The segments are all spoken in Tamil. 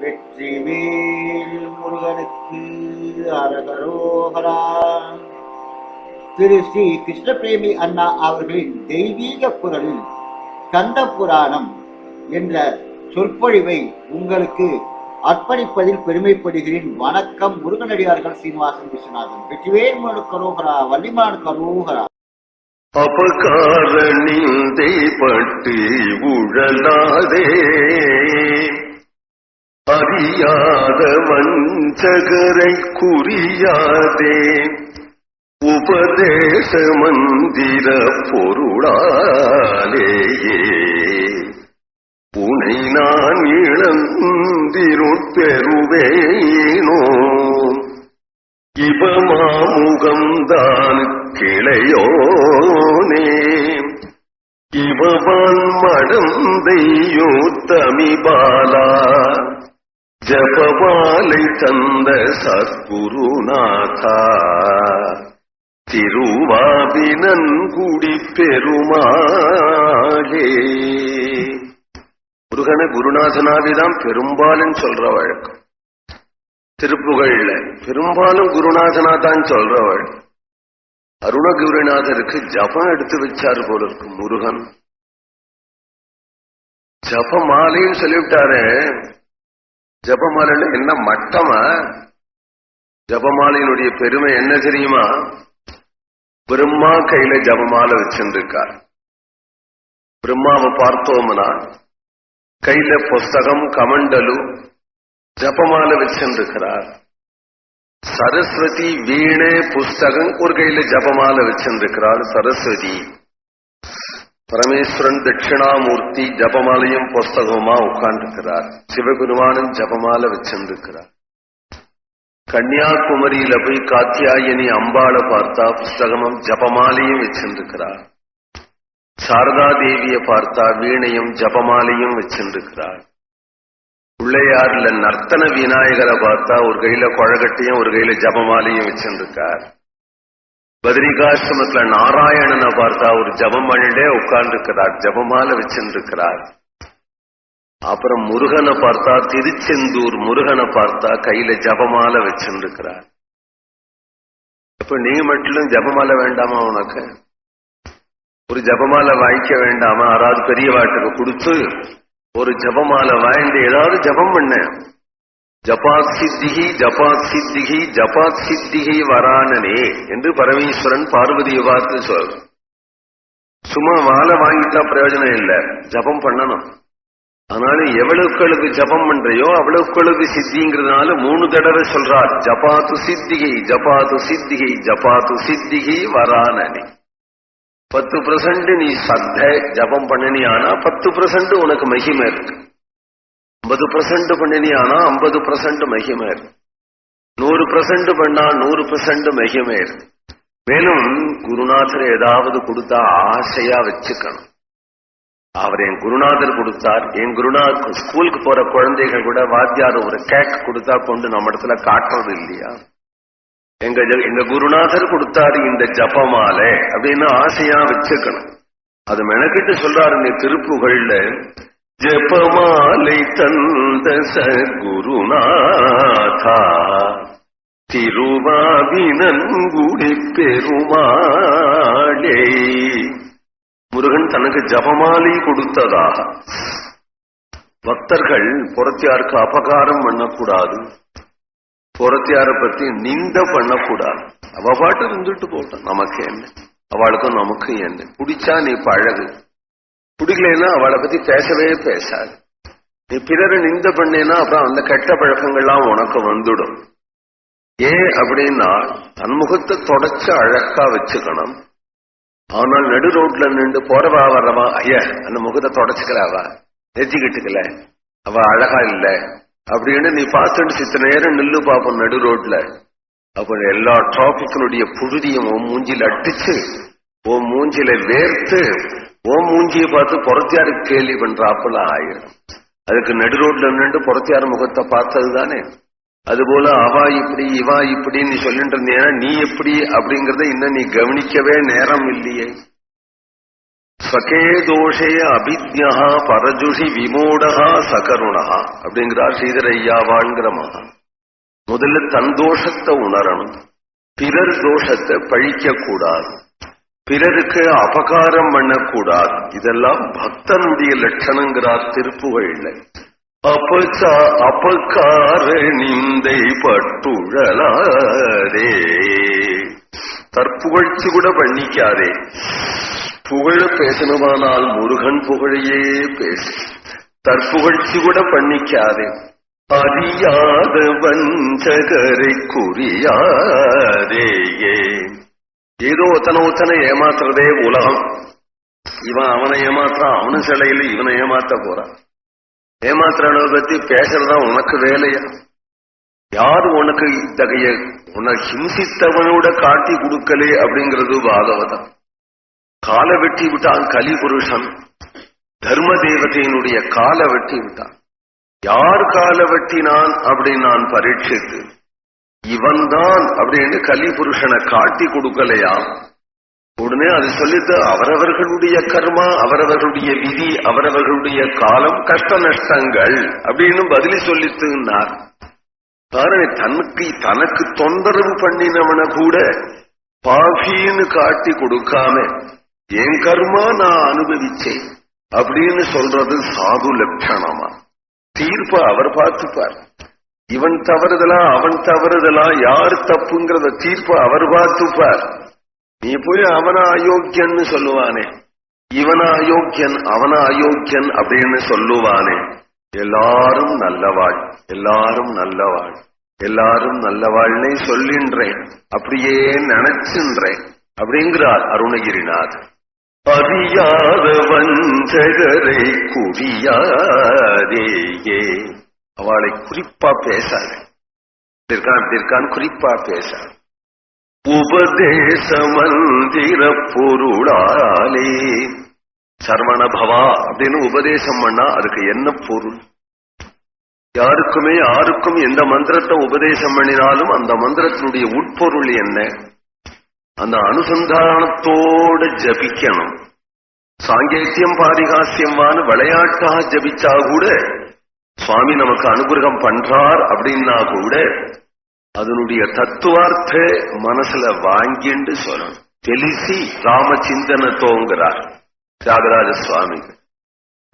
வெற்றிவேல் முருகனுக்கு அரகரோகரா. திரு ஸ்ரீ கிருஷ்ணபிரேமி அண்ணா அவர்களின் தெய்வீக குரலில் கந்த புராணம் என்ற சொற்பொழிவை உங்களுக்கு அர்ப்பணிப்பதில் பெருமைப்படுகிறேன். வணக்கம் முருகனடியார்கள் சீனிவாசன் விஸ்வநாதன். வெற்றிவேல் முருகன் கரோகரா வள்ளிமான் கரோகரா. அபகார நிந்தை பட்டு உழலாதே. அறியாத வஞ்சகரை குறியாதே. உபதேச மந்திர பொருளாலேயே. புனை நான் இழந்திருட்பெறுவேனோ இவமாமுகம்தான் கிளையோனே. இவவான் மடந்தையோ தமிபாலா ஜபமாலை தந்த சத்குருநாதா. திருவாவினன்குடி பெருமாளே. முருகன குருநாதனாவிதான் பெரும்பாலும் சொல்ற வழக்கம். திருப்புகழ்ல பெரும்பாலும் குருநாதனா தான் சொல்றவள் அருணகுருநாதருக்கு ஜபம் எடுத்து வச்சாரு போல இருக்கு முருகன். ஜப மாலையும் சொல்லிவிட்டாரு. ஜபமாலைன்னு என்ன மட்டமா? ஜபமாலையினுடைய பெருமை என்ன தெரியுமா? பிரம்மா கையில ஜபமாலை வச்சிருக்கார் பிரம்மாவை பார்த்தோம்னா கையில புஸ்தகம் கமண்டலு ஜபமால வச்சிருக்கிறார் சரஸ்வதி வீணே புஸ்தகம் ஒரு கையில ஜபமால வச்சிருக்கிறார் சரஸ்வதி. பரமேஸ்வரன் தட்சிணாமூர்த்தி ஜபமாலையும் புஸ்தகமா உட்கார்ந்துக்கிறார் சிவபெருமானும் ஜபமால வச்சிருக்கிறார் கன்னியாகுமரியில போய் காத்தியாயனி அம்பாளை பார்த்தா புஸ்தகமும் ஜபமாலையும் வச்சிருக்கிறார் சாரதா தேவியை பார்த்தா வீணையும் ஜபமாலையும் வச்சிருக்கிறார் பிள்ளையார்ல நர்த்தன விநாயகரை பார்த்தா ஒரு கையில குழகட்டையும் ஒரு கையில ஜபமாலையும் வச்சிருக்கார் பத்ரிகாசிரமத்துல நாராயணனை பார்த்தா ஒரு ஜபம் பண்ணிட்டே உட்கார்ந்துருக்கிறார் ஜபமால வச்சிருக்கிறார் அப்புறம் முருகனை பார்த்தா திருச்செந்தூர் முருகனை பார்த்தா கையில ஜபமால வச்சிருக்கிறார் இப்ப நீ மட்டும் ஜபமால வேண்டாமா உனக்கு? ஒரு ஜபமால வாங்கிக்க வேண்டாமா? யாராவது பெரிய வாட்டுக்கு கொடுத்து ஒரு ஜபமால வாய்ந்து ஏதாவது ஜபம் பண்ண. ஜபாத் சித்திகி ஜபாத் சித்திகி ஜபாத் சித்திகி வரானனே என்று பரமேஸ்வரன் பார்வதியை பார்த்து சொல் சும்மா வாழை வாங்கிட்டா பிரயோஜனம் இல்லை. ஜபம் பண்ணணும். அதனால எவ்வளவுக்களுக்கு ஜபம் பண்றையோ அவ்வளவுக்களுக்கு சித்திங்கிறதுனால மூணு தடவை சொல்றார். ஜபாத்து சித்திகை ஜபாத்து சித்திகை ஜபாத்து சித்திகை வரானனே. பத்து பர்சன்ட் நீ சத்த ஜபம் பண்ணனியானா பத்து பர்சன்ட் உனக்கு மகிமை இருக்கு. ஐம்பது பர்சன்ட் பண்ணினி ஆனா ஐம்பது பர்சன்ட் மகிமை. இருக்கு நூறு பர்சன்ட் பண்ணா நூறு பர்சன்ட் மகிமை. இருக்கு மேலும் குருநாதர் ஏதாவது கொடுத்தா ஆசையா வச்சுக்கணும். அவர் என் குருநாதர் கொடுத்தார். என் குருநாதர் ஸ்கூலுக்கு போற குழந்தைகள் கூட வாத்தியார் ஒரு கேக் கொடுத்தா கொண்டு நம்ம இடத்துல காட்டுறது இல்லையா? எங்க எங்க குருநாதர் கொடுத்தாரு இந்த ஜபமாலை அப்படின்னு ஆசையா வச்சுக்கணும். அது மெனக்கிட்டு சொல்றாரு இந்த திருப்புகள்ல ஜபமாலை தந்த சகுருநாதா திருவாவினன்குடி பெருமாளே. முருகன் தனக்கு ஜபமாலை கொடுத்ததாக. பக்தர்கள் புறத்தியாருக்கு அபகாரம் பண்ணக்கூடாது. புறத்தியார பத்தி நிந்த பண்ணக்கூடாது. அவ பாட்டு இருந்துட்டு போட்டோம் நமக்கு என்ன? அவளுக்கும் நமக்கும் என்ன? பிடிச்சா நீ பழகு. குடிக்கலைன்னா அவளை பத்தி பேசவே பேசாது. நீ பிறரை நிந்த பண்ணேன்னா அப்புறம் அந்த கெட்ட பழக்கங்கள்லாம் உனக்கு வந்துடும். ஏன் அப்படின்னா தன்முகத்தை தொடச்சு அழகா வச்சுக்கணும். ஆனால் நடு ரோட்ல நின்று போறவா வர்றவா ஐயா அந்த முகத்தை தொடச்சுக்கிறாவா? நெத்திக்கிட்டுக்கல அவ அழகா இல்ல. அப்படின்னு நீ பார்த்துட்டு சித்த நேரம் நில்லு பார்ப்போம் நடு ரோட்ல. அப்ப எல்லா டிராபிக்கினுடைய புழுதியும் உன் மூஞ்சில் அடிச்சு உன் மூஞ்சில வேர்த்து ஓ மூஞ்சியை பார்த்து புறத்தியாருக்கு கேள்வி பண்றாப்புல ஆயிரும். அதுக்கு நடு ரோட்ல நின்று புறத்தியார் முகத்தை பார்த்தது தானே அதுபோல அவா இப்படி இவா இப்படின்னு சொல்லிட்டு இருந்தீங்கன்னா நீ எப்படி அப்படிங்கறத இன்னும் நீ கவனிக்கவே நேரம் இல்லையே. சகே தோஷே அபிஜா பரஜுஷி விமூடகா சகருணகா அப்படிங்கிறார் ஸ்ரீதரையாவான்கிற மகா முதல்ல தன் தோஷத்தை உணரணும். பிறர் தோஷத்தை பழிக்க கூடாது பிறருக்கு அபகாரம் பண்ணக்கூடாது. இதெல்லாம் பக்தனுடைய லட்சணங்கிறார் திருப்புகழ்ல அபசா அபகார நிந்தை பட்டுழலாரே தற்புகழ்ச்சி கூட பண்ணிக்காதே. புகழ பேசணுமானால் முருகன் புகழையே பேசு. தற்புகழ்ச்சி கூட பண்ணிக்காதே. அறியாத வஞ்சகரை குறியாதேயே ஏதோ ஒத்தனை ஒத்தனை ஏமாத்துறதே உலகம். இவன் அவனை ஏமாத்துறான் அவனு சிலையில இவனை ஏமாத்த போறான் ஏமாத்துறவனை பத்தி பேசுறதா உனக்கு வேலையா? யார் உனக்கு இத்தகைய உன்னை ஹிம்சித்தவனோட காட்டி கொடுக்கலே அப்படிங்கிறது பாகவதம். காலை வெட்டி விட்டான் கலி புருஷன் தர்ம தேவதையினுடைய காலை வெட்டி விட்டான். யார் காலை வெட்டினான் அப்படின்னு நான் பரீட்சித்து இவன்தான் அப்படின்னு கலிபுருஷனை காட்டி கொடுக்கலையா? உடனே அது சொல்லிட்டு அவரவர்களுடைய கர்மா அவரவர்களுடைய விதி அவரவர்களுடைய காலம் கஷ்ட நஷ்டங்கள் அப்படின்னு பதிலி சொல்லித்துனார் காரணம் தனக்கு தனக்கு தொந்தரவு பண்ணினவன கூட பாஃபின்னு காட்டி கொடுக்காம என் கர்மா நான் அனுபவிச்சேன் அப்படின்னு சொல்றது சாது லட்சணமா? தீர்ப்ப அவர் பார்த்துப்பார். இவன் தவறுதலா அவன் தவறுதலா யார் தப்புங்கிறத தீர்ப்ப அவர் பார்த்துப்பார். நீ போய் அவன அயோக்கியன்னு சொல்லுவானே. இவன அயோக்கியன் அவன அயோக்கியன் அப்படின்னு சொல்லுவானே. எல்லாரும் நல்லவாள் எல்லாரும் நல்லவாள் எல்லாரும் நல்லவாள்னே சொல்லின்றேன் அப்படியே நினைச்சுன்றேன் அப்படிங்கிறார் அருணகிரிநாத் அறியாத வஞ்சகரை குறியாதேயே அவளை குறிப்பா பேசாது. இருக்கான் குறிப்பா பேசாது உபதேச மந்திர பொருளாலே. சர்வண பவா அப்படின்னு உபதேசம் பண்ணா அதுக்கு என்ன பொருள்? யாருக்குமே யாருக்கும் எந்த மந்திரத்தை உபதேசம் பண்ணினாலும் அந்த மந்திரத்தினுடைய உட்பொருள் என்ன? அந்த அனுசந்தானத்தோட ஜபிக்கணும். சாங்கேத்தியம் பாரிகாசியம்வான்னு விளையாட்டா ஜபிச்சா கூட சுவாமி நமக்கு அனுகிரகம் பண்றார் அப்படின்னா கூட அதனுடைய தத்துவார்த்த மனசுல வாங்கிண்டு சொல்லணும். தெளிசி ராம சிந்தனத்தோங்கிறார் தியாகராஜ சுவாமி.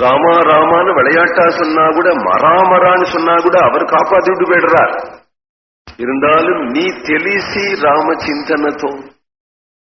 ராமா ராமான்னு விளையாட்டா சொன்னா கூட மராமரான்னு சொன்னா கூட அவர் காப்பாத்திட்டு போயிடுறார். இருந்தாலும் நீ தெளிசி ராம சிந்தனத்தோ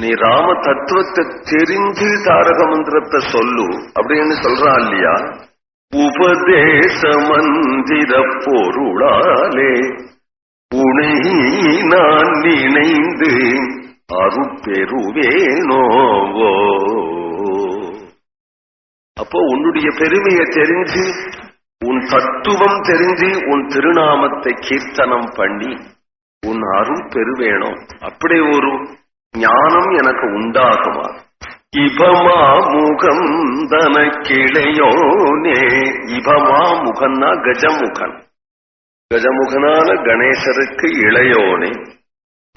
நீ ராம தத்துவத்தை தெரிஞ்சு தாரக மந்திரத்தை சொல்லு அப்படின்னு சொல்றான் இல்லையா? உபதேச மந்திர பொருளாலே உனை நான் நினைந்து அருப்பெருவேனோவோ அப்போ உன்னுடைய பெருமையை தெரிஞ்சு உன் தத்துவம் தெரிஞ்சு உன் திருநாமத்தை கீர்த்தனம் பண்ணி உன் அருள் பெறுவேணும் அப்படி ஒரு ஞானம் எனக்கு உண்டாகுமா? இபமா தனக்கிளையோனே. தன கஜமுகன். கஜமுகனான கணேசருக்கு இளையோனே.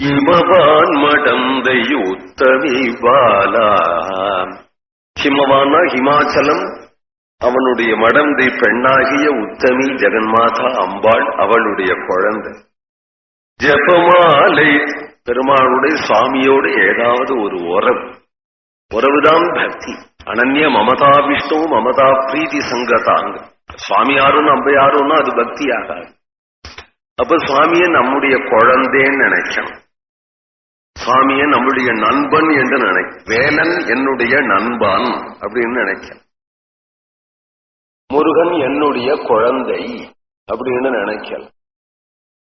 இமவான் மடந்தை உத்தமி பாலா. ஹிமவானா ஹிமாச்சலம் அவனுடைய மடந்தை பெண்ணாகிய உத்தமி ஜெகன்மாதா அம்பாள் அவளுடைய குழந்தை. ஜபமாலை பெருமாளுடைய சுவாமியோடு ஏதாவது ஒரு உறவு. உறவுதான் பக்தி. அனன்ய மமதா விஷ்ணு மமதா பிரீத்தி சங்கதாங்க. சுவாமி யாரும் நம்ம யாரும்னா அது பக்தி ஆகாது அப்ப சுவாமிய நம்முடைய குழந்தைன்னு நினைக்கணும் சுவாமிய நம்முடைய நண்பன் என்று நினை வேலன் என்னுடைய நண்பன் அப்படின்னு நினைக்கணும் முருகன் என்னுடைய குழந்தை அப்படின்னு நினைக்கலாம்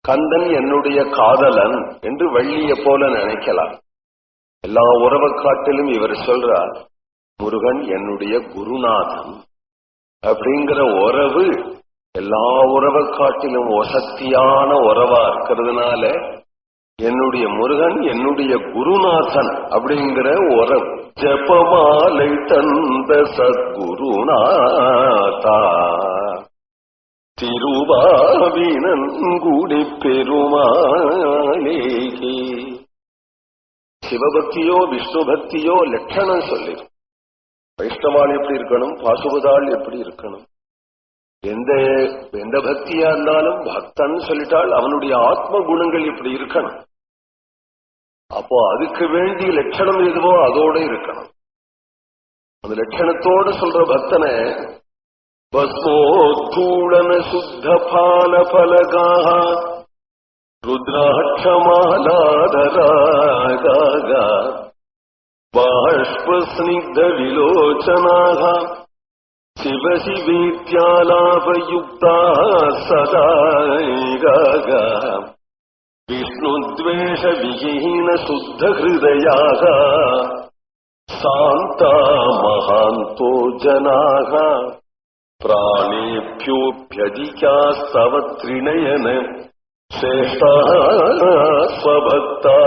கந்தன் என்னுடைய காதலன் என்று வள்ளிய போல நினைக்கலாம் எல்லா உறவை காட்டிலும் இவர் சொல்றார் முருகன் என்னுடைய குருநாதன். அப்படிங்கிற உறவு எல்லா உறவை காட்டிலும் ஒசத்தியான உறவா இருக்கிறதுனால என்னுடைய முருகன் என்னுடைய குருநாதன் அப்படிங்கிற உறவு. ஜபமாலை தந்த சத்குருநாதா திருவாவினன்குடி பெருமா சிவபக்தியோ விஷ்ணு பக்தியோ லட்சணம் சொல்லி. வைஷ்ணவாள் எப்படி இருக்கணும்? பாசுபதாள் எப்படி இருக்கணும்? எந்த எந்த பக்தியா இருந்தாலும் பக்தன் சொல்லிட்டால் அவனுடைய ஆத்ம குணங்கள் இப்படி இருக்கணும். அப்போ அதுக்கு வேண்டிய லட்சணம் எதுவோ அதோட இருக்கணும். அந்த லட்சணத்தோட சொல்ற பக்தனை பஸ்மோத்தூளன சுத்த பால பலகாக द्राक्षमानादरागाग बाष्पस्निग्धविलोचनाः शिवशिवेत्यालापयुक्ताः सदा निग विष्णुद्वेषविहीनशुद्धहृदयाः सान्ता महान्तो जनाः प्राणेभ्योऽप्यधिकास्तवत्रि नयन சிவபக்தா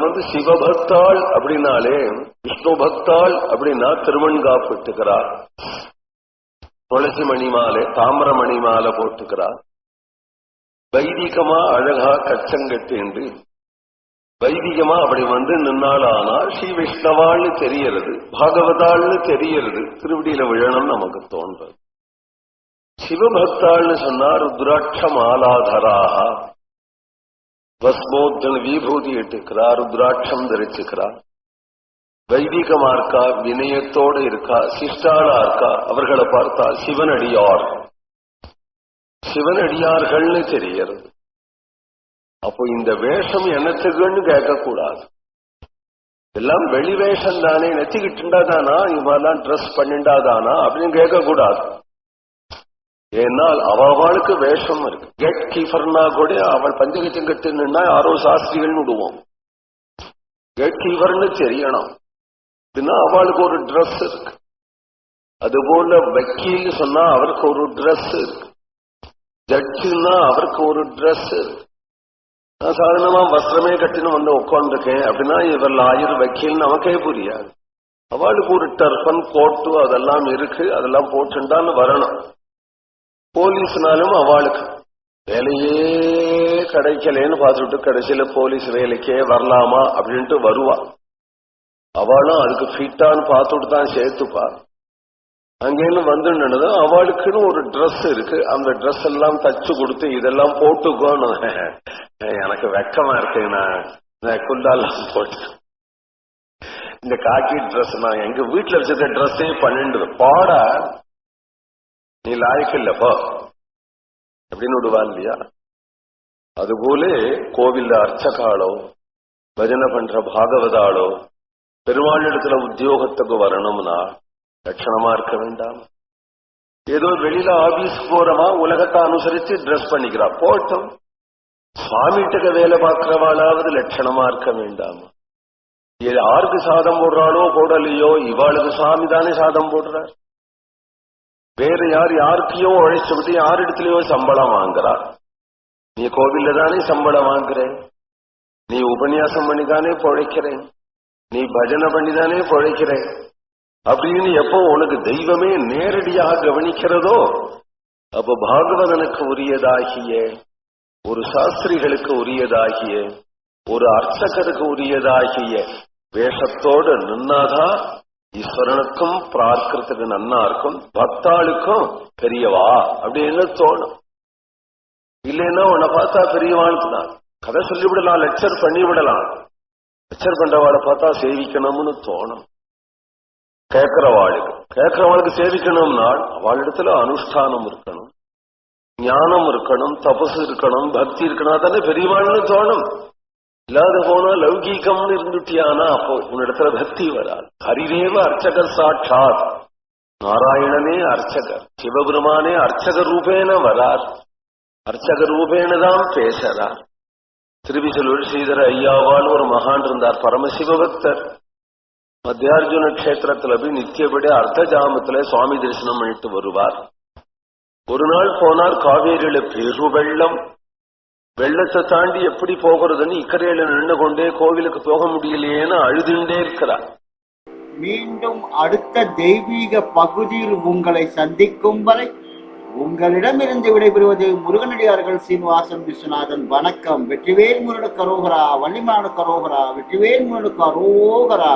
வந்து சிவபக்தாள் அப்படின்னாலே விஷ்ணு பக்தாள் அப்படின்னா திருவண்காப்பிட்டுக்கிறார் துளசி மணி மாலை தாமிர மணி மாலை போட்டுக்கிறார் வைதிகமா அழகா கச்சங்கட்டு வைதிகமா அப்படி வந்து நின்னாலானா ஸ்ரீ விஷ்ணவாள்னு தெரியறது பாகவதாள்னு தெரியறது திருவடியில விழணும் நமக்கு தோன்றது. சிவபக்தாள்னு சொன்னா ருத்ராட்ச மாலாதராக பஸ்மோத்தன் விபூதி இட்டுக்கிறா ருத்ராட்சம் தரிச்சுக்கிறா. வைதிகமா இருக்கா வினயத்தோடு இருக்கா சிஷ்டாளா இருக்கா அவர்களை பார்த்தா சிவனடியார். சிவனடியார்கள்னு தெரியறது அப்போ இந்த வேஷம் என்னத்துக்குன்னு கேட்கக்கூடாது. எல்லாம் வெளி வேஷம் தானே நெத்திக்கிட்டுண்டா தானா இவெல்லாம் ட்ரெஸ் பண்ணிண்டாதானா அப்படின்னு கேட்கக்கூடாது. ஏன்னால் அவளுக்கு வேஷம் இருக்கு. கெட் கீஃபர்னா கூட அவள் பஞ்சகச்சம் கட்டுன்னா யாரோ சாஸ்திரிகள்னு விடுவோம். கெட் கீஃபர்னு தெரியணும். அப்படின்னா அவளுக்கு ஒரு ட்ரெஸ் இருக்கு. அதுபோல வக்கீல் சொன்னா அவருக்கு ஒரு ட்ரெஸ் இருக்கு. ஜட்ஜுன்னா அவருக்கு ஒரு ட்ரெஸ் இருக்கு. நான் சாதாரணமா வஸ்திரமே கட்டின்னு வந்து உட்காந்துருக்கேன் அப்படின்னா இவர் லாயர் வக்கீல் நமக்கே புரியாது. அவளுக்கு ஒரு டர்பன் கோட்டு அதெல்லாம் இருக்கு. அதெல்லாம் போட்டுண்டான்னு வரணும். போலீஸ்னாலும் அவளுக்கு. வேலையே கிடைக்கலன்னு பார்த்துட்டு கடைசியில போலீஸ் வேலைக்கே வரலாமா அப்படின்ட்டு வருவா. அவளும் அதுக்கு ஃபிட்டான்னு பார்த்துட்டு தான் சேர்த்துப்பா. அங்கேருந்து வந்துன்னு அவளுக்குன்னு ஒரு ட்ரெஸ் இருக்கு. அந்த ட்ரெஸ் எல்லாம் தச்சு கொடுத்து இதெல்லாம் போட்டுக்கோன்னு. எனக்கு வெக்கமா இருக்கு நான் குண்டாலாம் போட்டு. இந்த காக்கி ட்ரெஸ் நான் எங்க வீட்டுல வச்சிருக்க ட்ரெஸ்ஸே பன்னெண்டு. பாடா நீ லாய்க்கில்லப்போ அப்படின்னு விடுவா இல்லையா? அதுபோல கோவில்ல அர்ச்சகாளோ பஜனை பண்ற பாகவதாளோ பெருமாளிடத்துல உத்தியோகத்துக்கு வரணும்னா லட்சணமா இருக்க வேண்டாம். ஏதோ வெளியில ஆபீஸ் போறமா உலகத்தை அனுசரிச்சு ட்ரெஸ் பண்ணிக்கிறா. போட்டோம். சுவாமிகிட்ட வேலை பார்க்கிறவாளாவது லட்சணமா இருக்க வேண்டாம். யாருக்கு சாதம் போடுறாளோ போடலையோ இவாளுக்கு சுவாமி தானே சாதம் போடுறார். வேற யார் யாருக்கையோ உழைச்சு விட்டு யார் இடத்துலயோ சம்பளம் வாங்குறா நீ கோவில்ல தானே சம்பளம் வாங்குற நீ உபன்யாசம் பண்ணி தானே பொழைக்கிறேன். நீ பஜனை பண்ணி தானே பொழைக்கிறேன். அப்படின்னு எப்போ உனக்கு தெய்வமே நேரடியாக கவனிக்கிறதோ அப்ப பாகவதனுக்கு உரியதாகிய ஒரு சாஸ்திரிகளுக்கு உரியதாகிய ஒரு அர்ச்சகருக்கு உரியதாகிய வேஷத்தோடு நின்னாதான் ஈஸ்வரனுக்கும் பிரார்க்கிறதுக்கு நன்னா இருக்கும் பக்தாளுக்கும் பெரியவா அப்படின்னு தோணும். இல்லைன்னா உன்னை பார்த்தா பெரியவான்னு தான் கதை சொல்லிவிடலாம் லெக்சர் பண்ணி விடலாம் லெக்சர் பண்றவாளை பார்த்தா சேவிக்கணும்னு தோணும். கேட்கிறவாளுக்கு. கேட்கிறவாளுக்கு சேவிக்கணும்னா அவளிடத்துல அனுஷ்டானம் இருக்கணும். ஞானம் இருக்கணும் தபசு இருக்கணும் பக்தி இருக்கணும் தானே பெரியவாள்னு தோணும். இல்லாத போனா லௌகீகம்னு இருந்துட்டியானா அப்போ உன்னிடத்துல பக்தி வராது. ஹரிதேவ அர்ச்சகர் சாட்சாத். நாராயணனே அர்ச்சகர். சிவபெருமானே அர்ச்சக ரூபேன வரார் அர்ச்சக ரூபேன தான் பேசுறார் திருவிசலூர் ஸ்ரீதர ஐயாவால் ஒரு மகான் இருந்தார் பரமசிவபக்தர் மத்தியார்ஜுன கஷேத்திரத்துல போய் நித்தியபடி அர்த்த ஜாமத்துல சுவாமி தரிசனம் பண்ணிட்டு வருவார். ஒரு நாள் போனார் காவேரியில பெருவெள்ளம். வெள்ளம் வெள்ளத்தை தாண்டி எப்படி போகிறதுன்னு இக்கரையில நின்று கொண்டே கோவிலுக்கு போக முடியலையேன்னு அழுதுண்டே இருக்கிறார். மீண்டும் அடுத்த தெய்வீக பகுதியில் உங்களை சந்திக்கும் வரை உங்களிடமிருந்து விடைபெறுவது முருகனடியார்கள் சீனிவாசன் விஸ்வநாதன். வணக்கம். வெற்றிவேல் முருகனுக்கு கரோகரா வள்ளிமான கரோகரா வெற்றிவேல் முருகனுக்கு கரோகரா.